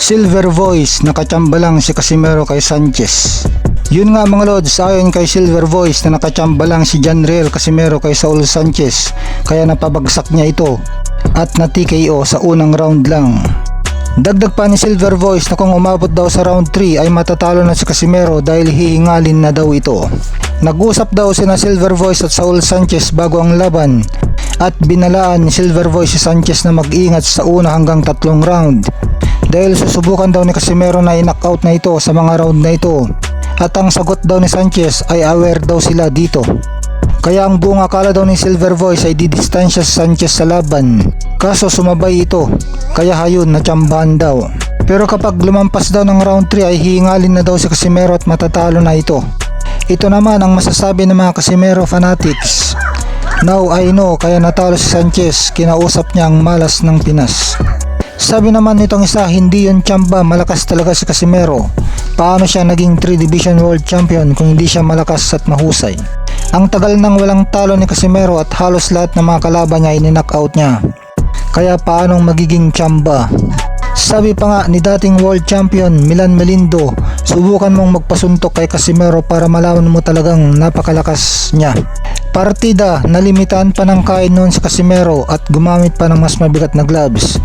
Silver Voice, nakachamba lang si Casimero kay Sanchez. Yun nga mga lods, ayon kay Silver Voice na nakachamba lang si John Real Casimero kay Saul Sanchez, kaya napabagsak niya ito at na TKO sa unang round lang. Dagdag pa ni Silver Voice na kung umabot daw sa round 3 ay matatalo na si Casimero dahil hihingalin na daw ito. Nag-usap daw sina Silver Voice at Saul Sanchez bago ang laban at binalaan ni Silver Voice si Sanchez na mag-ingat sa una hanggang tatlong round dahil susubukan daw ni Casimero na i-knockout na ito sa mga round na ito at ang sagot daw ni Sanchez ay aware daw sila dito. Kaya ang buong akala daw ni Silver Voice ay didistansya si Sanchez sa laban. Kaso sumabay ito, kaya hayun natsambahan daw. Pero kapag lumampas daw ng round 3 ay hihingalin na daw si Casimero at matatalo na ito. Ito naman ang masasabi ng mga Casimero fanatics. Now I know kaya natalo si Sanchez, kinausap niya ang malas ng Pinas. Sabi naman nitong isa, hindi yun tsamba, malakas talaga si Casimero. Paano siya naging 3 Division World Champion kung hindi siya malakas at mahusay? Ang tagal nang walang talo ni Casimero at halos lahat ng mga kalaban niya ay ninockout niya. Kaya paanong magiging tsamba? Sabi pa nga ni dating world champion Milan Melindo, subukan mong magpasuntok kay Casimero para malaman mo talagang napakalakas niya. Partida, nalimitahan pa ng kain noon si Casimero at gumamit pa ng mas mabigat na gloves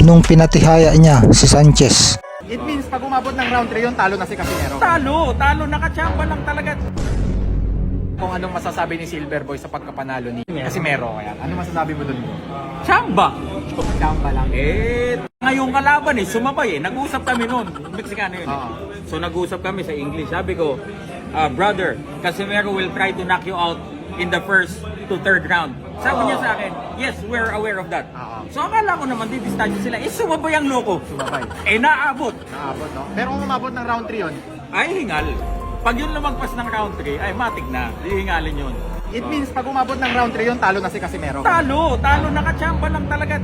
nung pinatihaya niya si Sanchez. It means pag umabot ng round 3 yun, talo na si Casimero. Talo, talo, nakachamba lang talaga. Kung anong masasabi ni Silverboy sa pagkapanalo ni Casimero. Ayan. Ano masasabi mo dun? Chamba. Chamba lang. Eh, ngayong kalaban eh, sumabay eh. Nag-usap kami noon. Mexicano yun. eh. Oo. So nag-usap kami sa English. Sabi ko, ah, brother, Casimero will try to knock you out in the first to third round. Sabi niya sa akin, yes, we're aware of that. Oo. So akala ko naman, didistansya sila. Eh, sumabay ang loko. Sumabay. Eh, naabot. Naabot, no? Pero kung umabot ng round 3 yun, Ay, hingal. Pag yun lumagpas ng round 3, ay matik na. Hihingalin yun. it means pag umabot ng round 3 yun, talo na si Casimero. Talo, talo, nakachamba lang talaga.